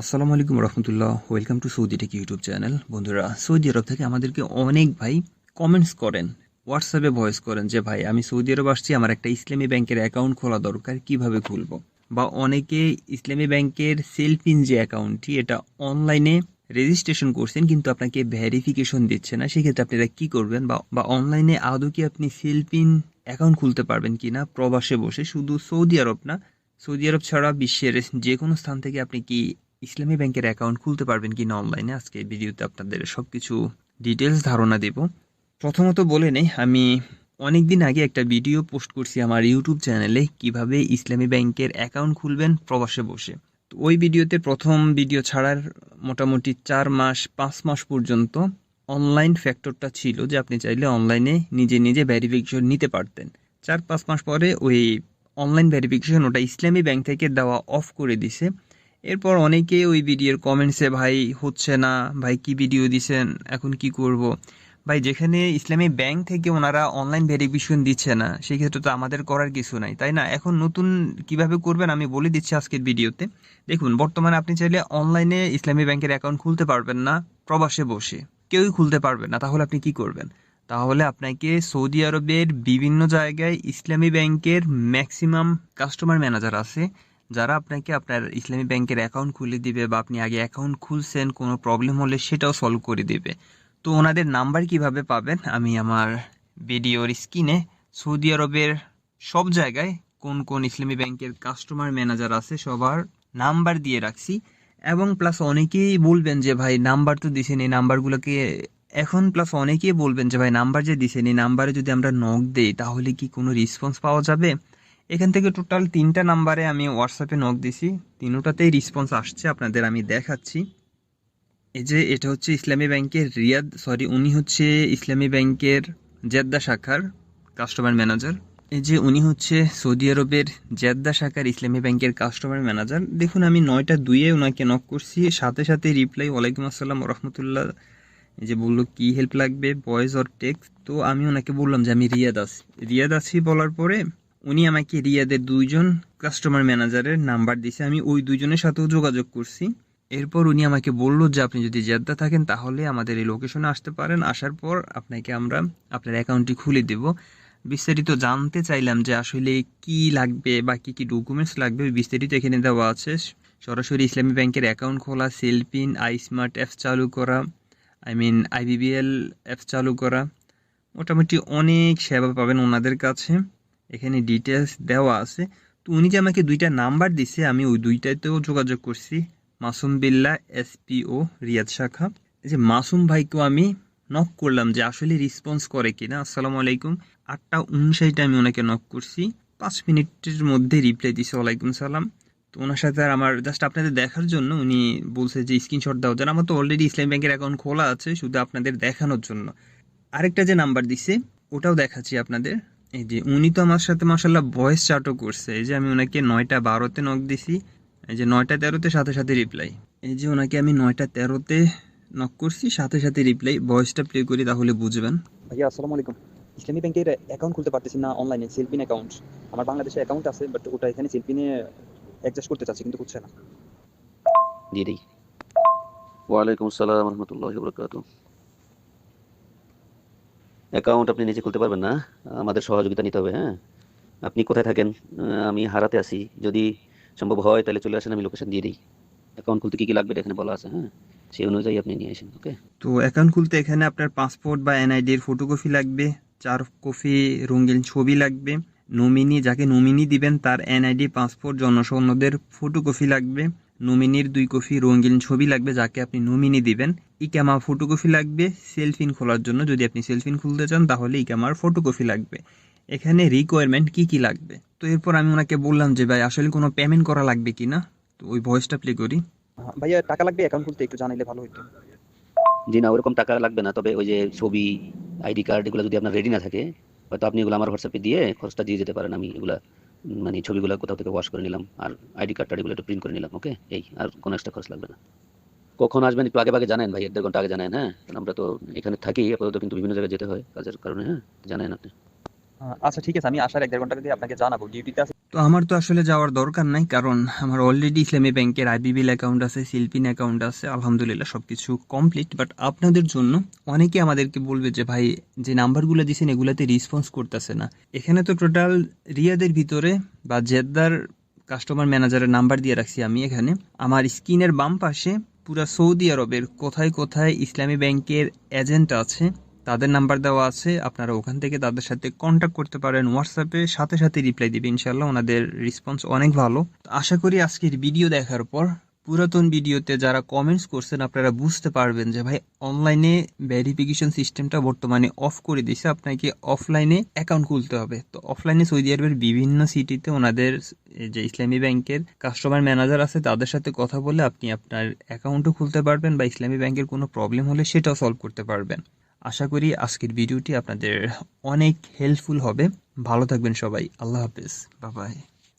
আসসালামু আলাইকুম রহমতুল্লাহ। Welcome to Saudi tech YouTube channel বন্ধুরা সৌদি আরব থেকে আমাদেরকে অনেক ভাই কমেন্টস করেন হোয়াটসঅ্যাপে ভয়েস করেন যে, ভাই, আমি সৌদি আরব আসছি, আমার একটা ইসলামী ব্যাংকের অ্যাকাউন্ট খোলা দরকার, কীভাবে খুলবো? বা অনেকে ইসলামী ব্যাংকের সেলফিন যে অ্যাকাউন্টটি এটা অনলাইনে রেজিস্ট্রেশন করছেন, কিন্তু আপনাকে ভেরিফিকেশন দিচ্ছে না। সেক্ষেত্রে আপনারা কি করবেন? বা বা অনলাইনে আদৌ কি আপনি সেলফিন অ্যাকাউন্ট খুলতে পারবেন কি না প্রবাসে বসে শুধু সৌদি আরব না সৌদি আরব ছাড়া বিশ্বের যে কোনো স্থান থেকে আপনি কি ইসলামী ব্যাংকের অ্যাকাউন্ট খুলতে পারবেন কিনা অনলাইনে আজকে ভিডিওতে আপনাদের সব কিছু ডিটেলস ধারণা দেব। প্রথমত বলে নেই, আমি অনেক দিন আগে একটা ভিডিও পোস্ট করছি আমার ইউটিউব চ্যানেলে কীভাবে ইসলামী ব্যাংকের অ্যাকাউন্ট খুলবেন প্রবাসে বসে। তো ওই ভিডিওতে প্রথম ভিডিও ছাড়ার মোটামুটি চার মাস, পাঁচ মাস পর্যন্ত অনলাইন ফ্যাক্টরটা ছিল যে আপনি চাইলে অনলাইনে নিজে নিজে ভেরিফিকেশন নিতে পারতেন। চার পাঁচ মাস পরে ওই অনলাইন ভেরিফিকেশন ওটা ইসলামী ব্যাংক থেকে দেওয়া অফ করে দিছে। এরপর অনেকেই ওই ভিডিওর কমেন্টসে ভাই, হচ্ছে না। ভাই, কি ভিডিও দিছেন? এখন কি করব? ভাই, যেখানে ইসলামী ব্যাংক থেকে ওনারা অনলাইন ভেরিফিকেশন দিচ্ছে না, সেক্ষেত্রে তো আমাদের করার কিছু নাই, তাই না? এখন নতুন কীভাবে করবেন আমি বলে দিচ্ছি আজকের ভিডিওতে। দেখুন, বর্তমানে আপনি চাইলে অনলাইনে ইসলামী ব্যাংকের অ্যাকাউন্ট খুলতে পারবেন না, প্রবাসে বসে। কেউই খুলতে পারবেন না, তাহলে আপনি কি করবেন? তাহলে আপনাকে সৌদি আরবের বিভিন্ন জায়গায় ইসলামী ব্যাংকের ম্যাক্সিমাম কাস্টমার ম্যানেজার আছে। যারা আপনাকে আপনার ইসলামী ব্যাংকের অ্যাকাউন্ট খুলে দিবে বা আপনি আগে অ্যাকাউন্ট খুলছেন, কোনো প্রবলেম হলে সেটাও সলভ করে দিবে। তো ওনাদের নাম্বার কীভাবে পাবেন? আমি আমার ভিডিওর স্ক্রিনে সৌদি আরবের সব জায়গায় কোন কোন ইসলামী ব্যাংকের কাস্টমার ম্যানেজার আছে সবার নাম্বার দিয়ে রাখছি। এবং প্লাস অনেকেই বলবেন যে, ভাই নাম্বার তো দিছেন এই নাম্বারগুলোকে এখন প্লাস অনেকেই বলবেন যে, ভাই নাম্বার যে দিছেন এই নাম্বারে যদি আমরা নক দেই, তাহলে কি কোনো রেসপন্স পাওয়া যাবে? এখান থেকে টোটাল তিনটা নাম্বারে আমি হোয়াটসঅ্যাপে নক দিছি। তিনোটাতেই রেসপন্স আসছে, আপনাদের আমি দেখাচ্ছি। এই যে এটা হচ্ছে ইসলামী ব্যাংকের রিয়াদ সরি উনি হচ্ছে ইসলামী ব্যাংকের জেদ্দা শাখার কাস্টমার ম্যানেজার এই যে উনি হচ্ছে সৌদি আরবের জেদ্দা শাখার ইসলামী ব্যাংকের কাস্টমার ম্যানেজার দেখুন, আমি নয়টা দুইয়ে ওনাকে নক করছি। সাথে সাথে রিপ্লাই ওয়ালাইকুম আসসালাম রহমতুল্লাহ। এই যে বলল, কি হেল্প লাগবে? ভয়েস অর টেক্সট তো আমি ওনাকে বললাম যে, আমি রিয়াদ আছি। রিয়াদ আছি বলার পরে উনি আমাকে রিয়াদের দুইজন কাস্টমার ম্যানেজারের নাম্বার দিছে, আমি ওই দুইজনের সাথেও যোগাযোগ করছি। এরপর উনি আমাকে বলল যে, আপনি যদি জেদ্দা থাকেন, তাহলে আমাদের এই লোকেশনে আসতে পারেন। আসার পর আপনাকে আমরা আপনার অ্যাকাউন্টটি খুলে দেব। বিস্তারিত জানতে চাইলাম যে আসলে কি লাগবে বা কী কী ডকুমেন্টস লাগবে। বিস্তারিত এখানে দেওয়া আছে। সরাসরি ইসলামী ব্যাংকের অ্যাকাউন্ট খোলা সেলপিন আই স্মার্ট অ্যাপস চালু করা আই মিন আইবিবিএল অ্যাপস চালু করা। মোটামুটি অনেক সেবা পাবেন ওনাদের কাছে। এখানে ডিটেলস দেওয়া আছে। তো উনি যে আমাকে দুইটা নাম্বার দিছে, আমি ওই দুইটাতেও যোগাযোগ করছি। মাসুম বিল্লা এসপিও রিয়াদ শাখা। এই যে মাসুম ভাইকেও আমি নক করলাম যে আসলে রেসপন্স করে কিনা। আসসালামু আলাইকুম। আটটা উনষাটে আমি ওনাকে নক করছি। পাঁচ মিনিটের মধ্যে রিপ্লাই দিছে, ওয়ালাইকুম সালাম। তো ওনার সাথে আর আমার জাস্ট আপনাদের দেখার জন্য উনি বলছে যে স্ক্রিনশট দাও। যেন আমার তো অলরেডি ইসলাম ব্যাংকের অ্যাকাউন্ট খোলা আছে, শুধু আপনাদের দেখানোর জন্য। আরেকটা যে নাম্বার দিছে, ওটাও দেখাচ্ছি আপনাদের। এই যে উনি তো আমার সাথে মাসাল্লাহ ভয়েস চাটও করছে। এই যে আমি ওনাকে নয়টা বারোতে নক দিছি। এই যে নয়টা তেরোতে সাথে সাথে রিপ্লাই এই যে ওনাকে আমি নয়টা তেরোতে নক করছি সাথে সাথে রিপ্লাই ভয়েসটা প্লে করি তাহলে বুঝবেন। ভাইয়া আসসালামু আলাইকুম। ইসলামী ব্যাংকের অ্যাকাউন্ট খুলতে পারতেছি না অনলাইনে সেলপিন অ্যাকাউন্ট আমার বাংলাদেশে অ্যাকাউন্ট আছে বাট ওটা এখানে সেলপিনে অ্যাডজাস্ট করতে চাচ্ছি কিন্তু হচ্ছে না। দিয়ে দিই। ওয়ালাইকুম আসসালাম রহমতুল্লাহ বরকাত অ্যাকাউন্ট আপনি নিজে খুলতে পারবেন না। আমাদের সহযোগিতা নিতে হবে হ্যাঁ? আপনি কোথায় থাকেন? আমি হারাতে আসি। যদি সম্ভব হয়, তাহলে চলে আসেন, আমি লোকেশন দিয়ে দিই। অ্যাকাউন্ট খুলতে কী কী লাগবে এখানে বলা আছে হ্যাঁ? সেই অনুযায়ী আপনি নিয়ে আসেন ওকে তো অ্যাকাউন্ট খুলতে এখানে আপনার পাসপোর্ট বা এনআইডির ফটোকপি লাগবে চার কপি রঙিন ছবি লাগবে নমিনি যাকে নমিনি দিবেন, তার এনআইডি, পাসপোর্ট জনসনদের ফটোকপি লাগবে। নমিনির দুই কপি রঙিন ছবি লাগবে যাকে আপনি নমিনি দিবেন। ইকামা ফটোকপি লাগবে সেলফিন খোলার জন্য। যদি আপনি সেলফিন খুলতে চান তাহলে ইকামার ফটোকপি লাগবে। এখানে রিকোয়ারমেন্ট কি কি লাগবে? তো এরপর আমি ওনাকে বললাম যে ভাই আসলে কোনো পেমেন্ট করা লাগবে কি না? তো ওই ভয়েসটা প্লে করি। হ্যাঁ, ভাইয়া টাকা লাগবে? অ্যাকাউন্ট খুলতে একটু জানাইলে ভালো হতো জি না ওরকম টাকা লাগবে না। তবে ওই যে ছবি আইডি কার্ড এগুলো যদি আপনার রেডি না থাকে হয়তো আপনি এগুলো আমার হোয়াটসঅ্যাপে দিয়ে খরচটা দিয়ে যেতে পারেন আমি এগুলা মানে ছবিগুলো কোথাও থেকে ওয়াশ করে নিলাম, আর আইডি কার্ড টাইডি একটু প্রিন্ট করে নিলাম ওকে এই, আর কোনো একটা খরচ লাগবে না। কখন আসবেন একটু আগে আগে জানেন ভাই, এক ঘণ্টা আগে জানেন হ্যাঁ? আমরা তো এখানে থাকি, আপাতত কিন্তু বিভিন্ন জায়গায় যেতে হয়, কাজের কারণে হ্যাঁ? জানেন আপনি। আচ্ছা ঠিক আছে, আমি আসার এক দেড় ঘণ্টা দিয়ে আপনাকে জানাব ডিউটিতে তো আমার তো আসলে যাওয়ার দরকার নাই, কারণ আমার অলরেডি ইসলামী ব্যাংকের আইবিবিএল অ্যাকাউন্ট আছে সিলপিন অ্যাকাউন্ট আছে, আলহামদুলিল্লাহ সব কিছু কমপ্লিট বাট আপনাদের জন্য অনেকে আমাদেরকে বলবে যে, ভাই, যে নাম্বারগুলো দিয়েছেন এগুলাতে রেসপন্স করতেছে না। এখানে তো টোটাল রিয়াদের ভিতরে বা জেদ্দার কাস্টমার ম্যানেজারের নাম্বার দিয়ে রাখছি আমি এখানে। আমার স্ক্রিনের বাম পাশে পুরা সৌদি আরবের কোথায় কোথায় ইসলামী ব্যাংকের এজেন্ট আছে তাদের নাম্বার দেওয়া আছে, আপনারা ওখান থেকে তাদের সাথে কন্ট্যাক্ট করতে পারেন হোয়াটসঅ্যাপে সাথে সাথে রিপ্লাই দিবে ইনশাল্লাহ ওনাদের রেসপন্স অনেক ভালো। আশা করি আজকের ভিডিও দেখার পর পুরাতন ভিডিওতে যারা কমেন্টস করছেন, আপনারা বুঝতে পারবেন যে ভাই অনলাইনে ভেরিফিকেশন সিস্টেমটা বর্তমানে অফ করে দিয়েছে। আপনাকে অফলাইনে অ্যাকাউন্ট খুলতে হবে। তো অফলাইনে সৌদি আরবের বিভিন্ন সিটিতে ওনাদের যে ইসলামী ব্যাংকের কাস্টমার ম্যানেজার আছে, তাদের সাথে কথা বলে আপনি আপনার অ্যাকাউন্টও খুলতে পারবেন বা ইসলামী ব্যাংকের কোনো প্রবলেম হলে সেটাও সলভ করতে পারবেন। আশা করি আজকের ভিডিওটি আপনাদের অনেক হেল্পফুল হবে। ভালো থাকবেন সবাই। আল্লাহ হাফেজ। বাবাই